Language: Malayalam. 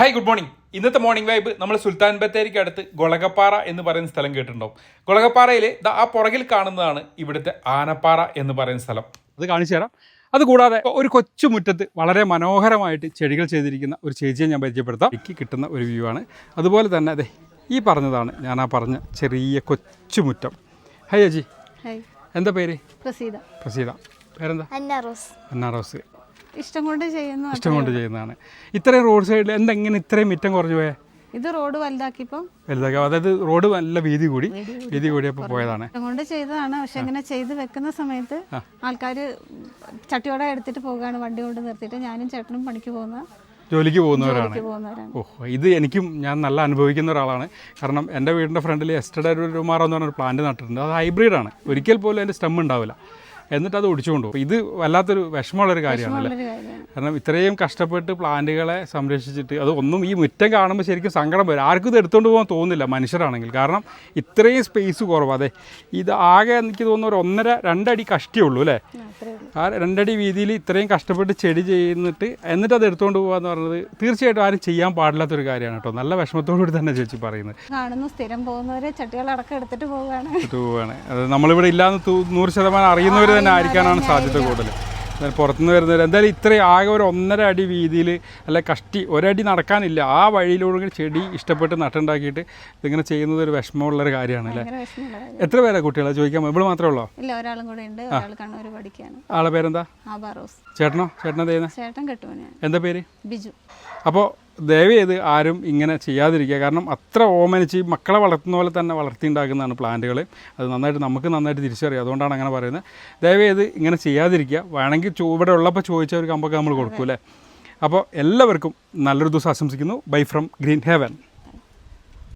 ഹായ് ഗുഡ് മോർണിംഗ് ഇന്നത്തെ മോർണിംഗ് വൈബ് നമ്മൾ സുൽത്താൻ ബത്തേരിക്ക് അടുത്ത് ഗൊളകപ്പാറ എന്ന് പറയുന്ന സ്ഥലം കേട്ടിട്ടുണ്ടാവും. ഗൊളകപ്പാറയിൽ ആ പുറകിൽ കാണുന്നതാണ് ഇവിടുത്തെ ആനപ്പാറ എന്ന് പറയുന്ന സ്ഥലം. അത് കാണിച്ചു തരാം. അതുകൂടാതെ ഒരു കൊച്ചു മുറ്റത്ത് വളരെ മനോഹരമായിട്ട് ചെടികൾ ചെയ്തിരിക്കുന്ന ഒരു ചേച്ചിയെ ഞാൻ പരിചയപ്പെടുത്താം. എനിക്ക് കിട്ടുന്ന ഒരു വ്യൂ ആണ്. അതുപോലെ തന്നെ അതെ ഈ പറഞ്ഞതാണ് ഞാൻ ആ പറഞ്ഞ ചെറിയ കൊച്ചു മുറ്റം. ഹൈ അജി എന്താ പേര്? പ്രസീത. പ്രസീത. പേരെന്താ? അന്ന റോസ്. അന്നാ റോസ്. ഇഷ്ടം കൊണ്ട് ചെയ്യുന്നു ഇഷ്ടം കൊണ്ട് ചെയ്യുന്നതാണ്. ഇത്രയും റോഡ് സൈഡിൽ എന്തെങ്ങനെ ഇത്രയും മിറ്റം കുറഞ്ഞു പോയേ? ഇത് റോഡ് വലുതാക്കിയപ്പം വലുതാക്കി. അതായത് റോഡ് നല്ല വീതി കൂടി. വീതി കൂടിയപ്പോൾ പോയതാണ്. കൊണ്ട് ചെയ്തതാണ്. പക്ഷെ ഇങ്ങനെ ചെയ്ത് വെക്കുന്ന സമയത്ത് ആൾക്കാർ ചട്ടിയോടെ എടുത്തിട്ട് പോവുകയാണ്. വണ്ടി കൊണ്ട് നിർത്തിയിട്ട് ഞാനും ചേട്ടനും പണിക്ക് പോകുന്ന ജോലിക്ക് പോകുന്നവരാണ്. പണിക്ക് ഓ ഇത് എനിക്കും ഞാൻ നല്ല അനുഭവിക്കുന്ന ഒരാളാണ്. കാരണം എന്റെ വീടിന്റെ ഫ്രണ്ടിൽ എസ്റ്റഡ ഒരു മാറോ എന്ന് പറഞ്ഞൊരു പ്ലാന്റ് നട്ടിട്ടുണ്ട്. അത് ഹൈബ്രിഡാണ് ഒരിക്കൽ പോലും അതിന്റെ സ്റ്റെം ഉണ്ടാവില്ല. എന്നിട്ട് അത് ഒടിച്ചുകൊണ്ട് പോകും. ഇത് വല്ലാത്തൊരു വിഷമമുള്ളൊരു കാര്യമാണല്ലേ? കാരണം ഇത്രയും കഷ്ടപ്പെട്ട് പ്ലാന്റുകളെ സംരക്ഷിച്ചിട്ട് അത് ഒന്നും ഈ മുറ്റം കാണുമ്പോൾ ശരിക്കും സങ്കടം വരും. ആർക്കും ഇത് എടുത്തുകൊണ്ട് പോകാൻ തോന്നുന്നില്ല മനുഷ്യരാണെങ്കിൽ. കാരണം ഇത്രയും സ്പേസ് കുറവ്. അതെ ഇത് ആകെ എനിക്ക് തോന്നുന്നു ഒരു ഒന്നര രണ്ടടി കഷ്ടിയുള്ളൂ അല്ലേ? ആ രണ്ടടി വീതിയിൽ ഇത്രയും കഷ്ടപ്പെട്ട് ചെടി ചെയ്യുന്നിട്ട് എന്നിട്ട് അത് എടുത്തുകൊണ്ട് പോകാന്ന് പറഞ്ഞത് തീർച്ചയായിട്ടും ആരും ചെയ്യാൻ പാടില്ലാത്തൊരു കാര്യമാണ് കേട്ടോ. നല്ല വിഷമത്തോടു കൂടി തന്നെ ചേച്ചി പറയുന്നത്. കാണുന്നു സ്ഥിരം പോകുന്നവരെ ചട്ടികളടക്കം എടുത്തിട്ട് പോവുകയാണ്. എടുത്ത് പോവുകയാണ്. അത് നമ്മളിവിടെ ഇല്ലാന്ന് നൂറ് ശതമാനം അറിയുന്നവർ തന്നെ ആയിരിക്കാനാണ് സാധ്യത കൂടുതൽ പുറത്തുനിന്ന് വരുന്നവർ എന്തായാലും ഇത്രയും ആകെ ഒരു ഒന്നര അടി വീതിയിൽ അല്ല കഷ്ടി ഒരടി നടക്കാനില്ല. ആ വഴിയിലൂടെ ചെടി ഇഷ്ടപ്പെട്ട് നട്ടുണ്ടാക്കിയിട്ട് ഇതിങ്ങനെ ചെയ്യുന്നത് ഒരു വിഷമമുള്ള ഒരു കാര്യമാണ് അല്ലേ? എത്ര പേരാ കുട്ടികളെ? ചോദിക്കാൻ ഇവിടെ മാത്രമേ ഉള്ളോ? ഇല്ല ഒരാളും കൂടെ ഉണ്ട്. ഒരാൾ കണ്ണൂർ പഠിക്കുകയാണ്. ആളെ പേരെന്താ? ചേട്ടനോ? ചേട്ടനെന്താ ചെയ്യുന്നത് ചേട്ടൻ എന്താ പേര്? ബിജു. അപ്പോൾ ദയവ് ചെയ്ത് ആരും ഇങ്ങനെ ചെയ്യാതിരിക്കുക. കാരണം അത്ര ഓമനിച്ച് മക്കളെ വളർത്തുന്ന പോലെ തന്നെ വളർത്തിയുണ്ടാക്കുന്നതാണ് പ്ലാന്റുകൾ. അത് നന്നായിട്ട് നമുക്ക് നന്നായിട്ട് തിരിച്ചറിയാം. അതുകൊണ്ടാണ് അങ്ങനെ പറയുന്നത്. ദയവ് ചെയ്ത് ഇങ്ങനെ ചെയ്യാതിരിക്കുക. വേണമെങ്കിൽ ഇവിടെ ഉള്ളപ്പോൾ ചോദിച്ച ഒരു കമ്പൊക്കെ നമ്മൾ കൊടുക്കും അല്ലേ? അപ്പോൾ എല്ലാവർക്കും നല്ലൊരു ദിവസം ആശംസിക്കുന്നു. Bye from green heaven